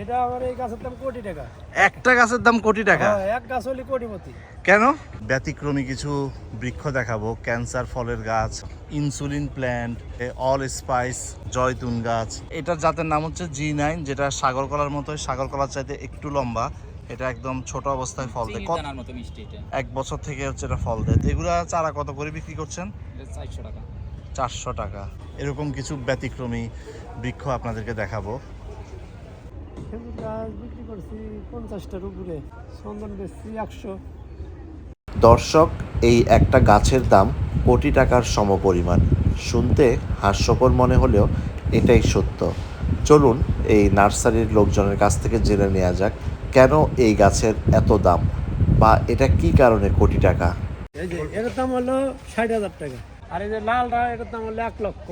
এটা আমার এই গাছের দাম কোটি টাকা। একটা গাছের দাম কোটি টাকা? হ্যাঁ, এক গাছ হলে কোটিপতি। কেন? ব্যতিক্রমী কিছু বৃক্ষ দেখাবো। ক্যান্সার ফলের গাছ ইনসুলিন প্ল্যান্ট অল স্পাইস জয়তুন গাছ। এটার জাতের নাম হচ্ছে জি নাইন যেটা সাগর কলার মতো সাগর কলার চাইতে একটু লম্বা। এটা একদম ছোট অবস্থায় ফল দেয়। এক বছর থেকে হচ্ছে এটা ফল দেয়। এগুলা চারা কত করে বিক্রি করছেন? চারশো টাকা। চারশো টাকা। এরকম কিছু ব্যতিক্রমী বৃক্ষ আপনাদেরকে দেখাবো। খেজুর গাছ বিক্রি করছি পঞ্চাশটার উপরে চন্দন বেচছি একশো। দর্শক এই একটা গাছের দাম কোটি টাকার সমপরিমাণ। শুনতে হাস্যকর মনে হলেও এটাই সত্য। চলুন এই নার্সারির লোকজনের কাছ থেকে জেনে নেওয়া যাক কেন এই গাছের এত দাম বা এটা কি কারণে কোটি টাকা? এই যে এটার দাম হলো ষাট হাজার টাকা। আর এই যে লাল লালটা এটার দাম হলো এক লক্ষ।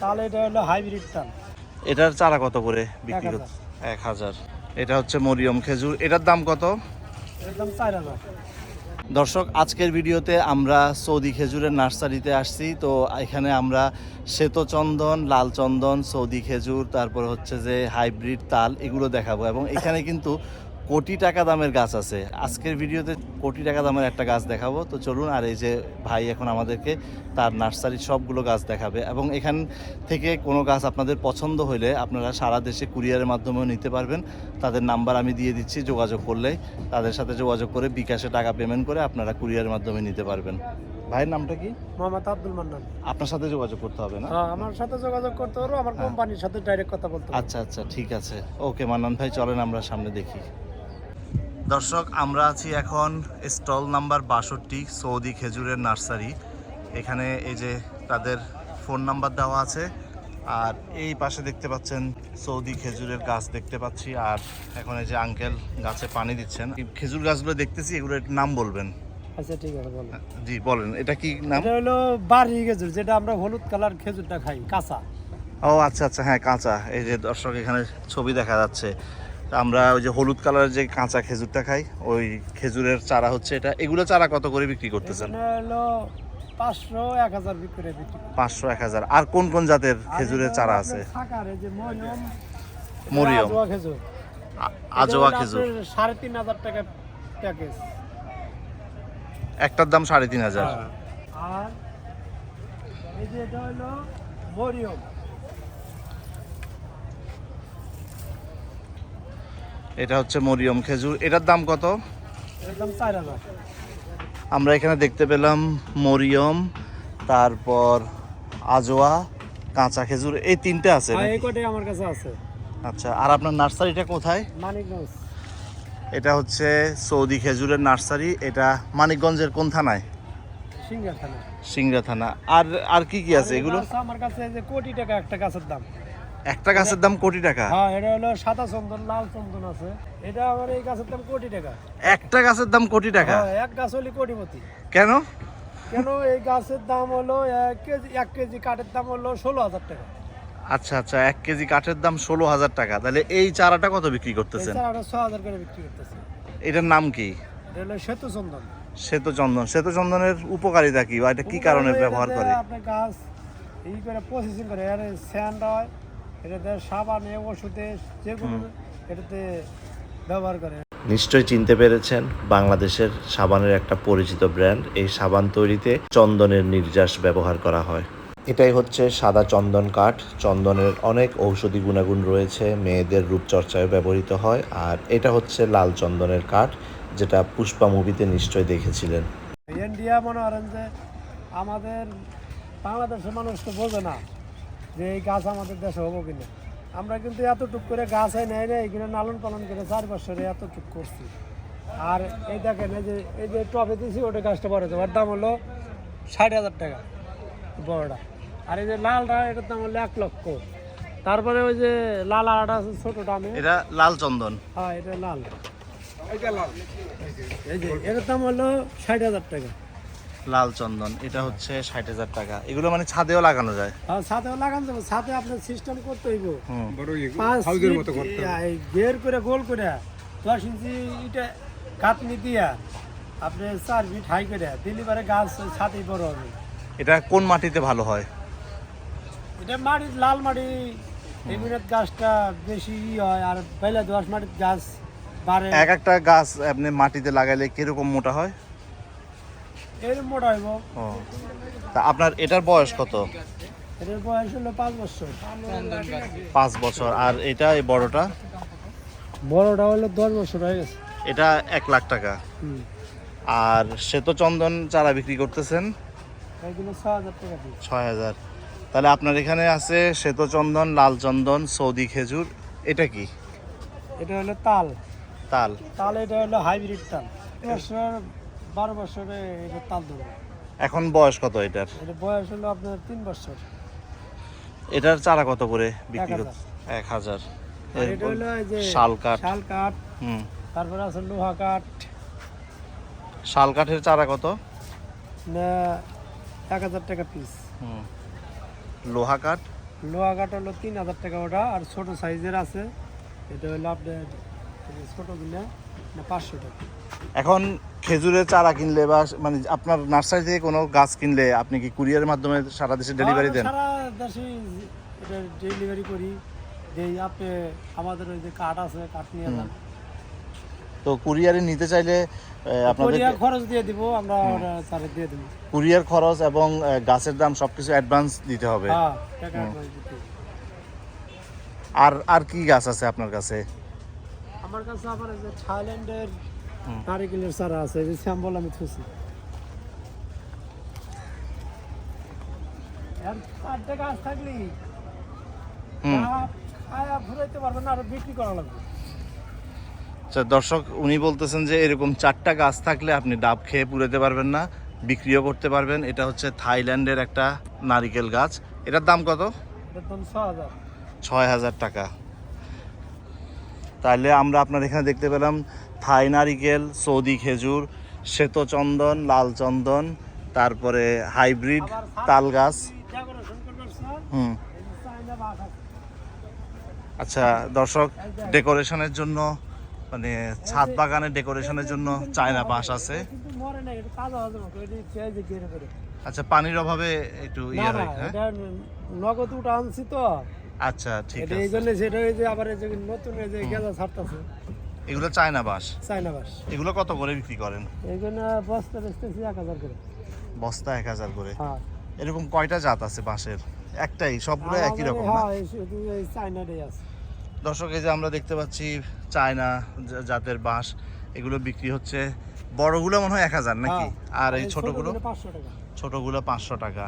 তাহলে এটা হলো হাইব্রিড তাল। এটার চারা কত করে বিক্রি। করছে এক হাজার। এটা হচ্ছে মরিয়ম খেজুর। এটার দাম কত? দর্শক আজকের ভিডিওতে আমরা সৌদি খেজুরের নার্সারিতে আসছি। তো এখানে আমরা শ্বেতচন্দন লাল চন্দন সৌদি খেজুর তারপর হচ্ছে যে হাইব্রিড তাল এগুলো দেখাবো। এবং এখানে কিন্তু কোটি টাকা দামের গাছ আছে। আজকের ভিডিওতে কোটি টাকা দামের একটা গাছ দেখাবো। তো চলুন আর এই যে ভাই এখন আমাদেরকে তার নার্সারির সবগুলো গাছ দেখাবে এবং এখান থেকে কোনো গাছ আপনাদের পছন্দ হলে আপনারা সারা দেশে কুরিয়ারের মাধ্যমেও নিতে পারবেন। তাদের নাম্বার আমি দিয়ে দিচ্ছি যোগাযোগ করলেই। তাদের সাথে যোগাযোগ করে বিকাশে টাকা পেমেন্ট করে আপনারা কুরিয়ারের মাধ্যমে নিতে পারবেন। ভাইয়ের নামটা কি? মোহাম্মদ আব্দুল মান্নান। আপনার সাথে যোগাযোগ করতে হবে না? হ্যাঁ আমার সাথে যোগাযোগ করতে পারো আমার হ্যাঁ। কোম্পানির সাথে ডাইরেক্ট কথা বলতে আচ্ছা আচ্ছা ঠিক আছে। ওকে মান্নান ভাই চলেন আমরা সামনে দেখি। দর্শক আমরা আছি এখন স্টল নাম্বার বাষট্টি সৌদি খেজুরের নার্সারি। এখানে এই যে তাদের ফোন নাম্বার দেওয়া আছে আর এই পাশে দেখতে পাচ্ছেন সৌদি খেজুরের গাছ দেখতে পাচ্ছি আর এখন এই যে আঙ্কেল গাছে পানি দিচ্ছেন। খেজুর গাছগুলো দেখতেছি এগুলোর নাম বলবেন? আচ্ছা ঠিক আছে বলো জি বলেন এটা কি নাম? এটা হলো বাড়ি খেজুর যেটা আমরা হলুদ কালার খেজুরটা খাই কাঁচা। ও আচ্ছা আচ্ছা হ্যাঁ কাঁচা। এই যে দর্শক এখানে ছবি দেখা যাচ্ছে। তা আমরা ওই যে হলুদ কালারের যে কাঁচা খেজুরটা খাই ওই খেজুরের চারা হচ্ছে এটা। এগুলো চারা কত করে বিক্রি করতেছেন? পাঁচশো এক হাজার পাঁচশো এক হাজার। আর কোন কোন জাতের খেজুরের চারা আছে? মরিয়ম খেজুর। আজোয়া খেজুর। সাড়ে তিন হাজার টাকা প্যাকেজ। একটার দাম সাড়ে তিন হাজার। আর এই যে এটা হলো মরিয়ম। এটা হচ্ছে মরিয়ম খেজুর। এটার দাম কত? আমরা এখানে দেখতে পেলাম মরিয়ম তারপর আজোয়া কাঁচা খেজুর এই তিনটে আছে? কটাই আমার কাছে আছে। আচ্ছা আর আপনার নার্সারিটা কোথায়? মানিকগঞ্জ। এটা হচ্ছে সৌদি খেজুরের নার্সারি। এটা মানিকগঞ্জের কোন থানায়? সিঙ্গার থানা। সিংড়া থানা। আর আর কি কি আছে এগুলো? আমার কাছে যে কোটি টাকা একটা গাছের দাম। একটা গাছের দাম কোটি টাকা? হ্যাঁ এটা হলো সাদা চন্দন লাল চন্দন আছে। এটা আমার এই গাছের দাম কোটি টাকা। একটা গাছের দাম কোটি টাকা? হ্যাঁ এক গাছ হলে কোটিপতি। কেন? কেন এই গাছের দাম হলো এক কেজি এক কেজি কাঠের দাম হলো ষোলো হাজার টাকা। আচ্ছা আচ্ছা এক কেজি কাঠের দাম ষোলো হাজার টাকা। তাহলে এই চারাটা কত বিক্রি করতেছেন? ছ হাজার করে বিক্রি করতেছে। এটার নাম কি? এটা হলো সেতু চন্দন। শ্বেত চন্দন। শ্বেত চন্দনের উপকারিতা কি বা এটা কি কারণে ব্যবহার করে? আপনার গাছ এই করে প্রসেসিং করে এর স্যান্ড হয় এটাতে সাবানে ওষুধে যে কোনো এটাতে ব্যবহার করে। নিশ্চয়ই চিনতে পেরেছেন বাংলাদেশের সাবানের একটা পরিচিত ব্র্যান্ড। এই সাবান তৈরিতে চন্দনের নির্যাস ব্যবহার করা হয়। এটাই হচ্ছে সাদা চন্দন কাঠ। চন্দনের অনেক ঔষধি গুণাগুণ রয়েছে মেয়েদের রূপচর্চায় ব্যবহৃত হয়। আর এটা হচ্ছে লাল চন্দনের কাঠ যেটা পুষ্পা মুভিতে নিশ্চয় দেখেছিলেন। ইন্ডিয়া মনে করেন যে আমাদের বাংলাদেশের মানুষ তো বোঝে না। যে এই গাছ আমাদের দেশে হব কিনা। আমরা কিন্তু এতটুক করে গাছ হয় নেই না এইগুলো লালন পালন করে চার বছরে এতটুক করছি। আর এই দেখেন এই যে এই যে টপে দিয়েছি ওটা গাছটা বড় ওর দাম হলো ষাট হাজার টাকা বড়টা। আর এই যে লালটা এটার দাম হলো এক লক্ষ। তারপরে ওই যে লাল আড়াটা আছে ছোটো দামে এটা লাল চন্দন। হ্যাঁ এটা লাল। এই যে এটার দাম হলো ষাট হাজার টাকা। লাল চন্দন এটা হচ্ছে ষাট হাজার টাকা। এগুলো মানে ছাদেও লাগানো যায়। আর সাথে লাগান যাবে। সাথে আপনার সিস্টেম করতে হইব। এই বের করে গোল করে দশ ইঞ্চি ইটা কাটনি দিয়া আপনি চার ফিট হাই করে দিলি পারে গাছ ছাতে বড় হবে। এটা কোন মাটিতে ভালো হয়? এটা মাটি লাল মাটি এগুলোর গাছটা বেশি ই হয় আর বেলা দোয়াশ মাটির গাছ বাড়ে। এক একটা গাছ আপনি মাটিতে লাগাইলে কীরকম মোটা হয়? এর মোটা হইব। ও। তা আপনার এটার বয়স কত? এটার বয়স হলো পাঁচ বছর। পাঁচ বছর। আর এটা এই বড়টা? বড়টা হলো দশ বছর হয়ে গেছে। এটা এক লাখ টাকা। আর শ্বেত চন্দন চারা বিক্রি করতেছেন? ছয় হাজার তাহলে আপনার এখানে আছে শ্বেত চন্দন লাল চন্দন সৌদি খেজুর। এটা কি? এটা হলো তাল। তাল। তাল এটা হলো হাইব্রিড তাল। বারো বছরে এটা তাল দেবো এখন বয়স কত এটার? এটা বয়স হলো আপনার তিন বছর। এটার চারা কত করে বিক্রি এক করতে? এক হাজার। এটা হলো এই যে শাল কাঠ। শাল কাঠ হুম। তারপরে আছে লোহা কাঠ। শাল কাঠের চারা কত? না এক হাজার টাকা পিস হুম। লোহা কাঠ? লোহা কাঠ হলো তিন হাজার টাকা ওটা আর ছোট সাইজের আছে। এটা হলো আপনার এই যে না পাঁচশো টাকা। এখন খেজুরের চারা কিনলে বা মানে আপনার নার্সারি থেকে কোনো গাছ কিনলে আপনি কি কুরিয়ারের মাধ্যমে সারা দেশে ডেলিভারি দেন? সারা দেশে ডেলিভারি করি। যেই আপনি আমাদের ওই যে আছে কাঠ নিয়ে যান। তো কুরিয়ারে নিতে চাইলে আপনাদের কোরিয়া খরচ দিয়ে দিব আমরা দিয়ে দেবো। কুরিয়ার খরচ এবং গাছের দাম সবকিছু অ্যাডভান্স দিতে হবে। হ্যাঁ টাকা advance দিতে আর আর কি গাছ আছে আপনার কাছে? আমার কাছে আবার যে থাইল্যান্ডের। নারিকেলের চারা আছে এই যে আমি থুছি চারটে গাছ থাকলি। হুম। খায়া ফুরাইতে পারবে না আর বিক্রি করা লাগবে। আচ্ছা দর্শক উনি বলতেছেন যে এরকম চারটা গাছ থাকলে আপনি ডাব খেয়ে পুরাতে পারবেন না বিক্রিও করতে পারবেন। এটা হচ্ছে থাইল্যান্ডের একটা নারিকেল গাছ। এটার দাম কত? ছ হাজার। ছয় হাজার টাকা। তাহলে আমরা আপনার এখানে দেখতে পেলাম থাই নারিকেল সৌদি খেজুর শ্বেত চন্দন লাল চন্দন তারপরে হাইব্রিড তাল গাছ। হুম। আছে আচ্ছা দর্শক ডেকোরেশনের জন্য মানে ছাদ বাগানের ডেকোরেশনের জন্য চায়না বাঁশ আছে। আচ্ছা পানির অভাবে একটু ইয়ে হয় হ্যাঁ? নগদ উঠা আনছি তো। আচ্ছা ঠিক এটা এই জন্য সেটা যে আবার এই যে নতুন এই যে গেঁজা ছাড়তেছে। এগুলো চায়না বাঁশ। চায়না বাস এগুলো কত করে বিক্রি করেন? জন্য বস্তা বেচতেছি এক হাজার করে। বস্তা এক হাজার করে। হ্যাঁ। এরকম কয়টা জাত আছে বাঁশের? একটাই সবগুলো একই রকম না? হ্যাঁ আছে। দর্শক এই যে আমরা দেখতে পাচ্ছি চায়না জাতের বাঁশ এগুলো বিক্রি হচ্ছে। বড়গুলো মনে হয় এক হাজার নাকি? হ্যাঁ। আর এই ছোটগুলো? ছোটগুলো পাঁচশো টাকা।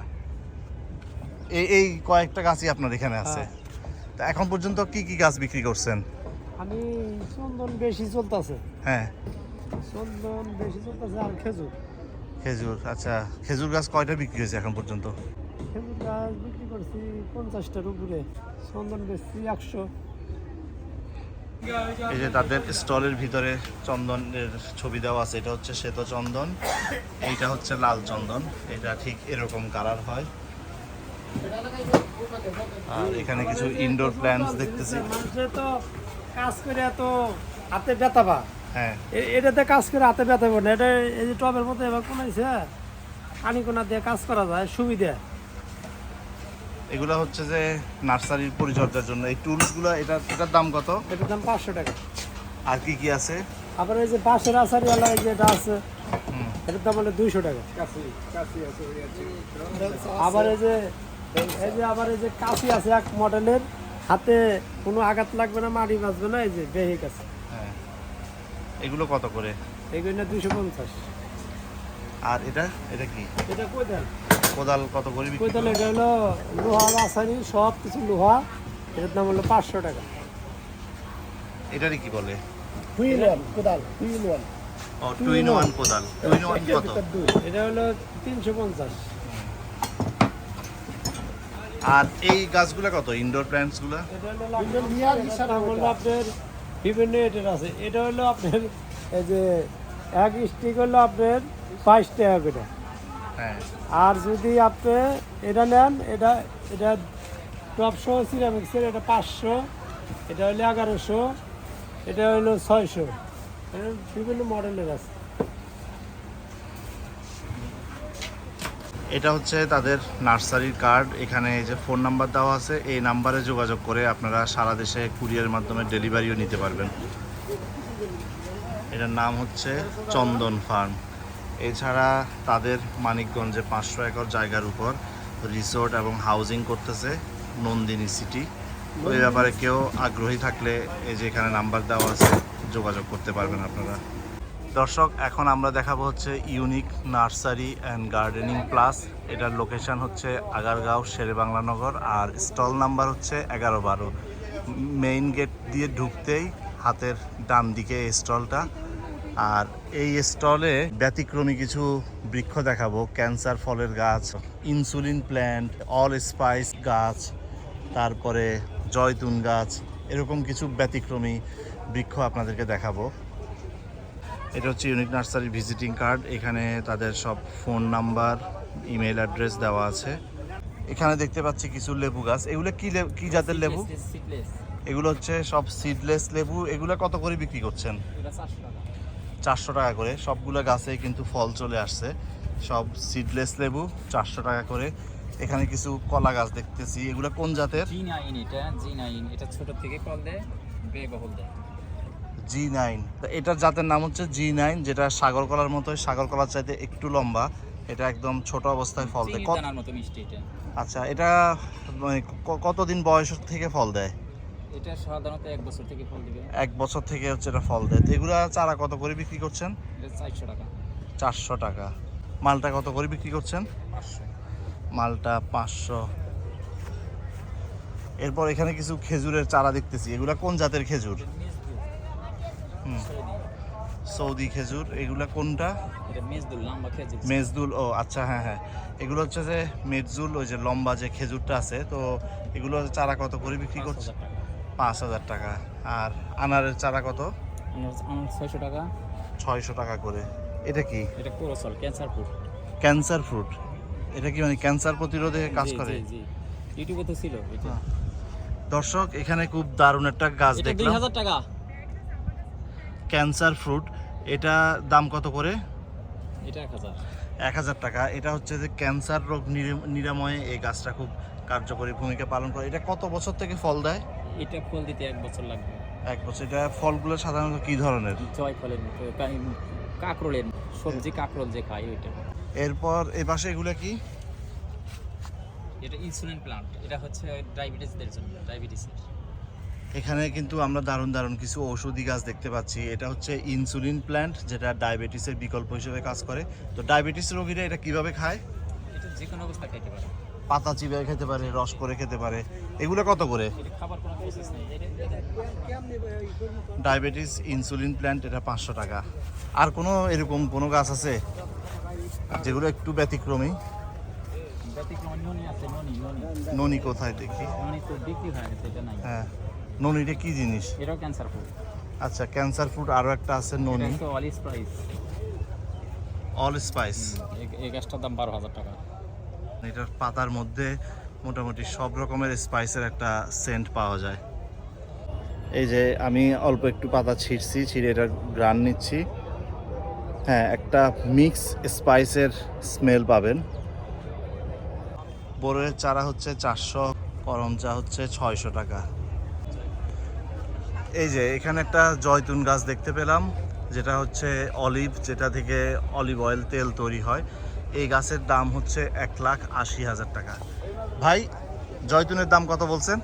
এই এই কয়েকটা গাছই আপনার এখানে আছে। হ্যাঁ। তা এখন পর্যন্ত কি কি গাছ বিক্রি করছেন? আমি চন্দন বেশি চলতেছে। হ্যাঁ। চন্দন বেশি চলতেছে আর খেজুর। খেজুর আচ্ছা খেজুর গাছ কয়টা বিক্রি হয়েছে এখন পর্যন্ত? খেজুর গাছ বিক্রি করছি পঞ্চাশটার উপরে চন্দন বেশি একশো। এই যে তাদের স্টলের ভিতরে চন্দনের ছবি দেওয়া আছে এটা হচ্ছে শ্বেত চন্দন এইটা হচ্ছে লাল চন্দন এটা ঠিক এরকম কালার হয়। আর এখানে কিছু ইনডোর প্ল্যান্টস দেখতেছি। কাজ করে এত হাতে ব্যথা পা হ্যাঁ। এটাতে কাজ করে হাতে ব্যথা পাবে না। এটা এই যে টবের মতো এবার কোনাইছে পানি কোনা দিয়ে কাজ করা যায় সুবিধা। এগুলো হচ্ছে যে নার্সারির পরিচর্যার জন্য। এই টুলসগুলো এটা এটার দাম কত? এটার দাম পাঁচশো টাকা। আর কি কি আছে? আবার এই যে পাশের আচারিওয়ালা এই যে এটা আছে এটার দাম হলো দুইশো টাকা। আবার এই যে এই যে আবার এই যে কাশি আছে এক মডেলের হাতে কোনো আঘাত লাগবে না মাটি বাঁচবে না এই যে বেহিক আছে হ্যাঁ। এগুলো কত করে? এইগুলো দুইশো পঞ্চাশ। আর এটা? এটা কি? এটা কোদাল। কোদাল কত করে বিক্রি কই এটা হলো লোহা আসারি সব কিছু লোহা। এটার দাম হলো পাঁচশো টাকা। এটারই কি বলে? হুইল ওয়ান কোদাল। Wheel one. O two in one কোদাল। টু ইন ওয়ান কত? এটা হলো তিনশো পঞ্চাশ। আর এই গাছগুলো কত? ইনডোর প্ল্যান্টসগুলো? এটা হলো এটার দাম হলো আপনার বিভিন্ন এটার আছে। এটা হলো আপনার এই যে এক স্টিক হলো আপনার বাইশ টাকা করে। হ্যাঁ। আর যদি আপনি এটা নেন এটা এটা টপশো সিরামিক্সের এটা পাঁচশো এটা হলো এগারোশো এটা হলো ছয়শো। বিভিন্ন মডেলের আছে। এটা হচ্ছে তাদের নার্সারির কার্ড। এখানে যে ফোন নাম্বার দেওয়া আছে, এই নাম্বারে যোগাযোগ করে আপনারা সারা দেশে কুরিয়ার মাধ্যমে ডেলিভারিও নিতে পারবেন। এটার নাম হচ্ছে চন্দন ফার্ম। এছাড়া তাদের মানিকগঞ্জে পাঁচশো একর জায়গার উপর রিসোর্ট এবং হাউজিং করতেছে নন্দিনী সিটি। ওই ব্যাপারে কেউ আগ্রহী থাকলে এই যে এখানে নাম্বার দেওয়া আছে, যোগাযোগ করতে পারবেন আপনারা। দর্শক, এখন আমরা দেখাবো হচ্ছে unique nursery and gardening plus এটার লোকেশন হচ্ছে আগারগাঁও শেরেবাংলা নগর, আর স্টল নাম্বার হচ্ছে এগারো বারো। মেইন গেট দিয়ে ঢুকতেই হাতের ডান দিকে স্টলটা আর এই স্টলে ব্যতিক্রমী কিছু বৃক্ষ দেখাবো। ক্যান্সার ফলের গাছ ইনসুলিন প্ল্যান্ট অল স্পাইস গাছ, তারপরে জয়তুন গাছ, এরকম কিছু ব্যতিক্রমী বৃক্ষ আপনাদেরকে দেখাবো। এটা হচ্ছে ইউনিক নার্সারি ভিজিটিং কার্ড এখানে তাদের সব ফোন নাম্বার ইমেল অ্যাড্রেস দেওয়া আছে। এখানে দেখতে পাচ্ছি কিছু লেবু গাছ। এগুলো কি কি জাতের লেবু? এগুলো হচ্ছে সব সিডলেস লেবু। এগুলো কত করে বিক্রি করছেন? চারশো টাকা। করে। সবগুলো গাছে কিন্তু ফল চলে আসছে। সব সিডলেস লেবু চারশো টাকা করে। এখানে কিছু কলা গাছ দেখতেছি। এগুলো কোন জাতের? জি নাইন এটা জি নাইন এটা ছোট থেকে দেয় দেয়। জি নাইন এটার জাতের নাম হচ্ছে জি নাইন যেটা সাগর কলার মতো সাগর কলার চাইতে একটু লম্বা। এটা একদম ছোট অবস্থায় ফল দেয়। আচ্ছা এটা মানে কতদিন বয়স থেকে ফল দেয়? এটা সাধারণত এক বছর থেকে ফল দিবে। এক বছর থেকে হচ্ছে এটা ফল দেয়। এগুলা চারা কত করে বিক্রি করছেন? চারশো টাকা। চারশো টাকা। মালটা কত করে বিক্রি করছেন? মালটা পাঁচশো। এরপর এখানে কিছু খেজুরের চারা দেখতেছি। এগুলা কোন জাতের খেজুর। সৌদি খেজুর এগুলা কোনটা? মেজদুল ও আচ্ছা হ্যাঁ হ্যাঁ। এগুলো হচ্ছে যে মেজদুল ওই যে লম্বা যে খেজুরটা আছে তো এগুলো চারা কত করে বিক্রি করছে পাঁচ হাজার টাকা। আর আনারের চারা কত? ছয়শো টাকা। ছয়শো টাকা করে। এটা কি? এটা কোরসল ক্যান্সার ফ্রুট। এটা কি মানে ক্যান্সার প্রতিরোধে কাজ করে? ইউটিউবে তো ছিল হ্যাঁ। দর্শক এখানে খুব দারুণ একটা গাছ দেখলাম। টাকা। ক্যান্সার ফ্রুট এটা দাম কত করে? এটা এক হাজার। এক হাজার টাকা। এটা হচ্ছে যে ক্যান্সার রোগ নিরে- নিরাময়ে এই গাছটা খুব কার্যকরী ভূমিকা পালন করে। এটা কত বছর থেকে ফল দেয়? এটা ফল দিতে এক বছর লাগবে। এক বছর। এটা ফলগুলো সাধারণত কি ধরনের? জয় ফলের মতো কা- সবজি কাকরোল যে খাই ওইটা। এরপর এই পাশে এগুলো কি? এটা ইনসুলিন প্লান্ট এটা হচ্ছে ডায়াবেটিসদের জন্য ডায়াবেটিসের এখানে কিন্তু আমরা দারুণ দারুণ কিছু ঔষধি গাছ দেখতে পাচ্ছি। এটা হচ্ছে ইনসুলিন প্ল্যান্ট যেটা ডায়াবেটিসের বিকল্প হিসেবে কাজ করে। তো ডায়াবেটিস রোগীরা এটা কীভাবে খায়? এটা যে কোনো খাইতে পারে। পাতা চিবিয়ে খেতে পারে রস করে খেতে পারে। এগুলো কত করে? ডায়াবেটিস ইনসুলিন প্ল্যান্ট এটা পাঁচশো টাকা। আর কোনো এরকম কোনো গাছ আছে? যেগুলো একটু ব্যতিক্রমী? ননি কোথায় দেখি? হয়ে। গেছে এটা কি জিনিস? এটাও ক্যান্সার ফুড আচ্ছা ক্যান্সার ফুড আরও একটা আছে এটা ননি। হচ্ছে অলিস অল স্পাইস এই গাছটার দাম বারো হাজার টাকা। এটার পাতার মধ্যে মোটামুটি সব রকমের স্পাইসের একটা সেন্ট পাওয়া যায়। এই যে আমি অল্প একটু পাতা ছিঁড়ছি ছিঁড়ে এটার গ্রান নিচ্ছি। হ্যাঁ একটা মিক্স স্পাইসের স্মেল পাবেন। বড়ের চারা হচ্ছে চারশো করম চা হচ্ছে ছয়শো টাকা। এই যে এখানে একটা জয়তুন গাছ দেখতে পেলাম যেটা হচ্ছে অলিভ যেটা থেকে অলিভ অয়েল তেল তৈরি হয়। এই গাছের দাম হচ্ছে এক লাখ আশি হাজার টাকা। ভাই জয়তুনের দাম কত বলছেন?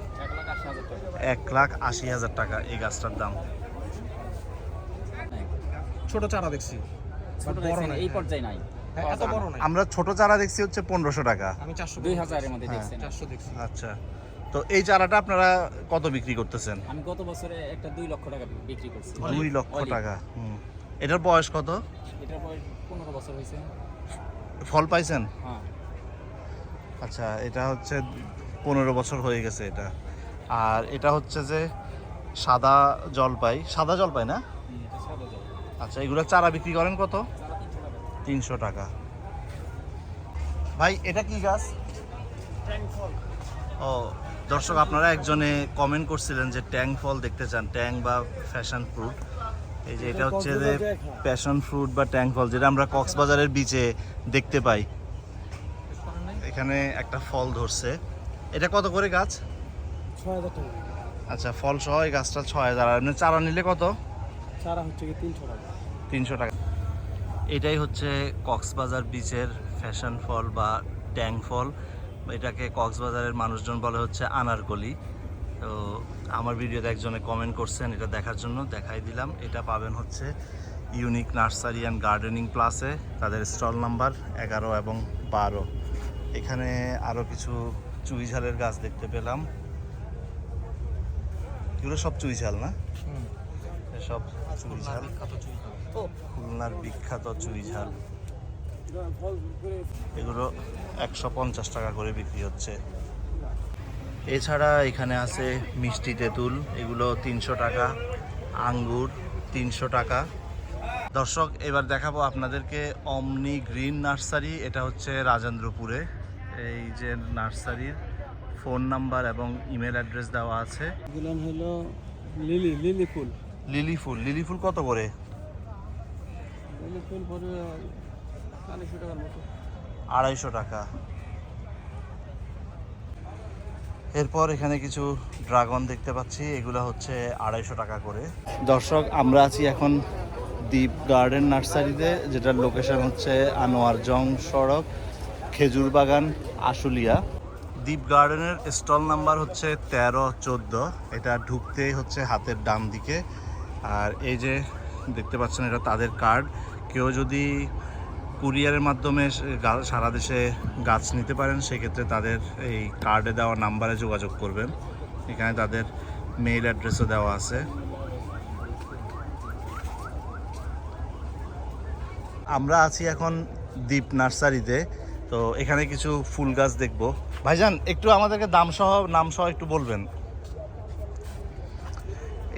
এক লাখ আশি হাজার টাকা এই গাছটার দাম। ছোট চারা দেখছি। এই হ্যাঁ। পর্যায়ে নাই। হ্যাঁ, এত বড় আমরা ছোট চারা দেখছি হচ্ছে পনেরোশো টাকা। আমি চারশো দুই হাজারের মধ্যে হ্যাঁ। দেখছি। আচ্ছা। তো এই চারাটা আপনারা কত বিক্রি করতেছেন? আমি গত বছরে একটা দুই লক্ষ টাকা বিক্রি করছি। দুই লক্ষ টাকা হুম। এটার বয়স কত? এটার বয়স পনেরো বছর হয়েছে। ফল পাইছেন? হ্যাঁ। আচ্ছা এটা হচ্ছে পনেরো বছর হয়ে গেছে এটা। আর এটা হচ্ছে যে সাদা জলপাই। সাদা জলপাই না? হুম, এটা সাদা জল আচ্ছা এগুলো চারা বিক্রি করেন কত? তিনশো টাকা। তিনশো টাকা। ভাই এটা কি গাছ? ও দর্শক, আপনারা একজনে কমেন্ট করছিলেন যে ট্যাং ফল দেখতে চান, ট্যাং বা ফ্যাশন ফ্রুট এই যে এটা হচ্ছে যে প্যাশন ফ্রুট বা ট্যাং ফল, যেটা আমরা কক্সবাজারের বিচে দেখতে পাই। এখানে একটা ফল ধরছে। এটা কত করে গাছ? আচ্ছা ফল সহ এই গাছটা ছয় হাজার। আর এমনি চারা নিলে কত? চারা হচ্ছে তিনশো টাকা। তিনশো টাকা এটাই হচ্ছে কক্সবাজার বিচের ফ্যাশন ফল বা ট্যাং ফল। এটাকে কক্সবাজারের মানুষজন বলে হচ্ছে আনারকলি। তো আমার ভিডিওতে একজনে কমেন্ট করছেন এটা দেখার জন্য দেখাই দিলাম। এটা পাবেন হচ্ছে ইউনিক নার্সারি অ্যান্ড গার্ডেনিং প্লাসে তাদের স্টল নাম্বার এগারো এবং বারো। এখানে আরও কিছু চুই ঝালের গাছ দেখতে পেলাম। এগুলো সব চুই ঝাল না? এসব চুই ঝাল। খুলনার বিখ্যাত চুই ঝাল। এগুলো একশো পঞ্চাশ টাকা করে বিক্রি হচ্ছে। এছাড়া এখানে আছে মিষ্টি তেঁতুল এগুলো তিনশো টাকা আঙ্গুর তিনশো টাকা। দর্শক এবার দেখাবো আপনাদেরকে অমনি গ্রিন নার্সারি এটা হচ্ছে রাজেন্দ্রপুরে। এই যে নার্সারির ফোন নাম্বার এবং ইমেল অ্যাড্রেস দেওয়া আছে। এগুলো হলো লিলি লিলি ফুল। লিলি ফুল লিলি ফুল কত করে? লিলি ফুল পরে আড়াইশো টাকা। এরপর এখানে কিছু ড্রাগন দেখতে পাচ্ছি, এগুলো হচ্ছে আড়াইশো টাকা করে। দর্শক, আমরা আছি এখন দ্বীপ গার্ডেন নার্সারিতে, যেটার লোকেশন হচ্ছে আনোয়ার জং সড়ক, খেজুর বাগান, আশুলিয়া। দ্বীপ গার্ডেনের স্টল নাম্বার হচ্ছে তেরো চোদ্দ, এটা ঢুকতেই হচ্ছে হাতের ডান দিকে। আর এই যে দেখতে পাচ্ছেন, এটা তাদের কার্ড। কেউ যদি কুরিয়ারের মাধ্যমে সারা দেশে গাছ নিতে পারেন, সেক্ষেত্রে তাদের এই কার্ডে দেওয়া নাম্বারে যোগাযোগ করবেন। এখানে তাদের মেইল অ্যাড্রেসও দেওয়া আছে। আমরা আছি এখন দ্বীপ নার্সারিতে, তো এখানে কিছু ফুল গাছ দেখব। ভাইজান, একটু আমাদেরকে দাম সহ, নাম সহ একটু বলবেন।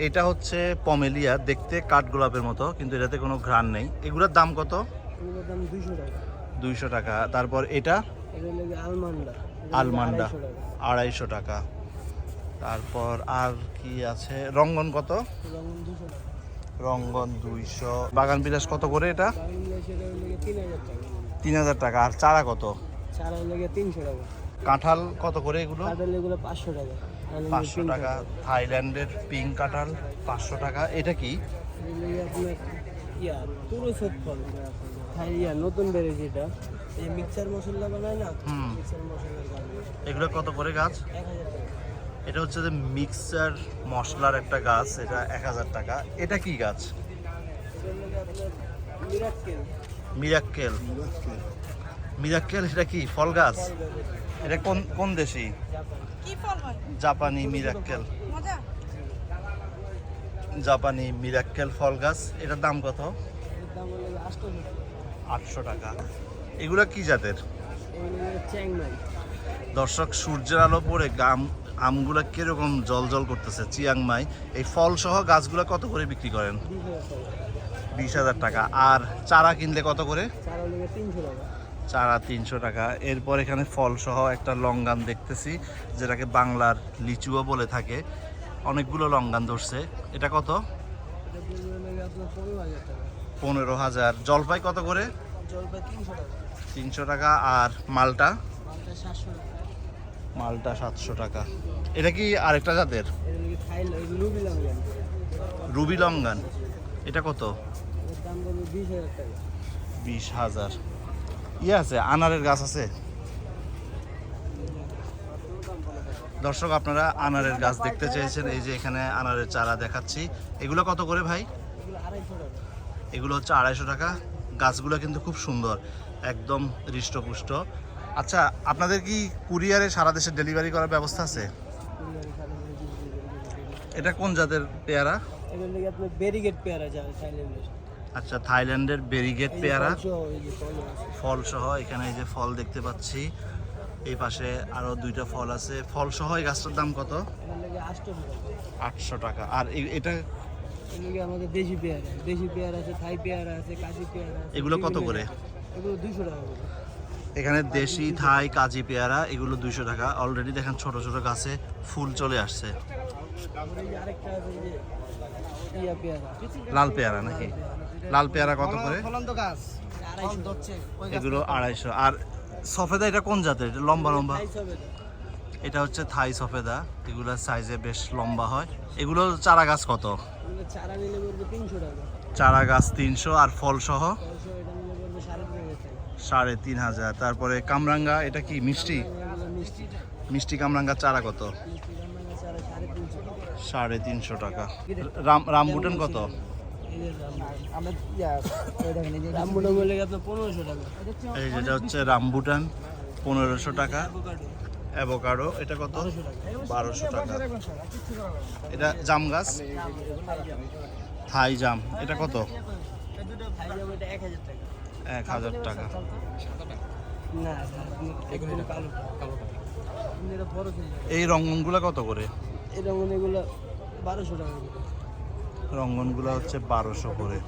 এটা হচ্ছে পমেলিয়া, দেখতে কাঠগোলাপের মতো, কিন্তু এটাতে কোনো ঘ্রাণ নেই। এগুলোর দাম কত? দাম দুইশো টাকা। দুইশো টাকা। তারপর এটা? আলমান্ডা। আলমান্ডা। আড়াইশো টাকা। তারপর আর কি আছে? রঙ্গন কত? রঙ্গন দুইশো বাগান বিলাস কত করে এটা? তিন হাজার টাকা। আর চারা কত? চারা লেগে তিনশো টাকা। কাঁঠাল কত করে এগুলো? এগুলো পাঁচশো টাকা। পাঁচশো টাকা। থাইল্যান্ডের পিঙ্ক কাঁঠাল পাঁচশো টাকা। এটা কি? ইয়া হ্যাঁ ইয়া নতুন এটা। এই মিক্সার মশলা বানায় না হুম। মিক্সার মশলার এগুলো কত করে গাছ? এটা হচ্ছে যে মিক্সার মশলার একটা গাছ এটা এক হাজার টাকা। এটা কি গাছ? মিরাক্কেল। মিরাক্কেল। এটা কি ফল গাছ? এটা কোন কোন দেশি? জাপান কি ফল জাপানি মিরাক্কেল। জাপানি মিরাক্কেল ফল গাছ। এটার দাম কত? দাম হলো আটশো টাকা। এগুলো কি জাতের? দর্শক সূর্যের আলো পড়ে গাম আমগুলো কীরকম জল জল করতেছে চিয়াংমাই। এই ফল সহ গাছগুলো কত করে বিক্রি করেন? বিশ হাজার টাকা। আর চারা কিনলে কত করে? চারা তিনশো টাকা। চারা তিনশো টাকা। এরপর এখানে ফল সহ একটা লঙ্গান দেখতেছি যেটাকে বাংলার লিচুও বলে থাকে। অনেকগুলো লঙ্গান ধরছে। এটা কত? পনেরো হাজার। জলপাই কত করে? তিনশো টাকা। আর মালটা? মালটা সাতশো টাকা। এটা কি আরেকটা জাতের? Ruby longan. এটা কত? বিশ হাজার ইয়ে আছে আনারের গাছ আছে? দর্শক আপনারা আনারের গাছ দেখতে চেয়েছেন। এই যে এখানে আনারের চারা দেখাচ্ছি। এগুলো কত করে ভাই? এগুলো হচ্ছে আড়াইশো টাকা। গাছগুলো কিন্তু খুব সুন্দর একদম হৃষ্টপুষ্ট। আচ্ছা আপনাদের কি কুরিয়ারে সারা দেশে ডেলিভারি করার ব্যবস্থা আছে? এটা কোন জাতের পেয়ারা? ব্যারিগেড আচ্ছা থাইল্যান্ডের বেরিগেট পেয়ারা। ফল সহ, এখানে এই যে ফল দেখতে পাচ্ছি। এই পাশে আরও দুইটা ফল আছে। ফল সহ এই গাছটার দাম কত? আটশো টাকা। আর এটা এগুলো আমাদের দেশি পেয়ারা দেশি পেয়ারা আছে থাই পেয়ারা আছে কাশি পেয়ারা আছে এগুলো কত করে? এগুলো দুশো টাকা করে। এখানে দেশি থাই কাজি পেয়ারা এগুলো দুইশো টাকা। অলরেডি দেখেন ছোট ছোট গাছে ফুল চলে আসছে। লাল পেয়ারা নাকি? লাল পেয়ারা কত করে? এগুলো আড়াইশো। আর সফেদা এটা কোন জাতের? এটা লম্বা লম্বা? এটা হচ্ছে থাই সফেদা। এগুলোর সাইজে বেশ লম্বা হয়। এগুলো চারা গাছ কত চারা গাছ তিনশো আর ফল সহ সাড়ে তিন হাজার তারপরে কামরাঙ্গা এটা কি মিষ্টি? মিষ্টি। কামরাঙ্গা চারা কত? সাড়ে তিনশো টাকা। রাম রামবুটান কত? এই যেটা হচ্ছে রামবুটান পনেরোশো টাকা। অ্যাভোকাডো এটা কত? বারোশো টাকা। এটা জাম গাছ? থাই জাম। এটা কত? এক হাজার টাকা। এই রঙ্গনগুলো কত করে? এগুলো বারোশো টাকা করে। রঙ্গনগুলো হচ্ছে বারোশো করে।